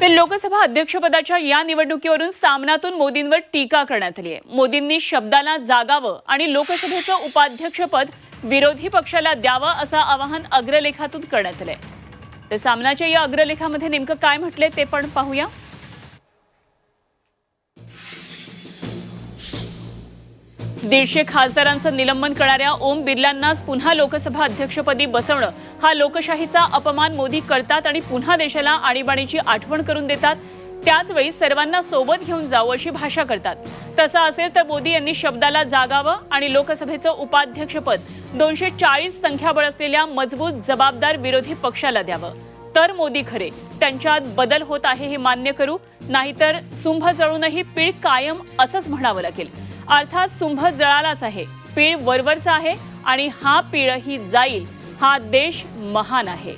तर लोकसभा अध्यक्षपदाच्या या निवडणुकीवरून सामनातून मोदींवर टीका करण्यात आली आहे. मोदींनी शब्दाला जागावं आणि लोकसभेचं उपाध्यक्षपद विरोधी पक्षाला द्यावं असं आवाहन अग्रलेखातून करण्यात आलंय. तर सामनाच्या या अग्रलेखामध्ये नेमकं काय म्हटलंय ते पण पाहूया. दीडशे खासदारांचं निलंबन करणाऱ्या ओम बिर्लांनाच पुन्हा लोकसभा अध्यक्षपदी बसवणं. हा लोकशाहीचा अपमान मोदी करतात आणि पुन्हा देशाला आणीबाणीची आठवण करून देतात. त्याचवेळी सर्वांना सोबत घेऊन जाऊ अशी भाषा करतात. तसं असेल तर मोदी यांनी शब्दाला जागावं आणि लोकसभेचं उपाध्यक्षपद दोनशे चाळीस संख्याबळ असलेल्या मजबूत जबाबदार विरोधी पक्षाला द्यावं. तर मोदी खरे. त्यांच्यात बदल होत आहे हे मान्य करू नाहीतर सुंभ जळूनही पीळ कायम असंच म्हणावं लागेल. अर्थात सुंभ जळालाच आहे पीळ वरवरचा आहे आणि हा पीळही जाईल हा देश महान आहे.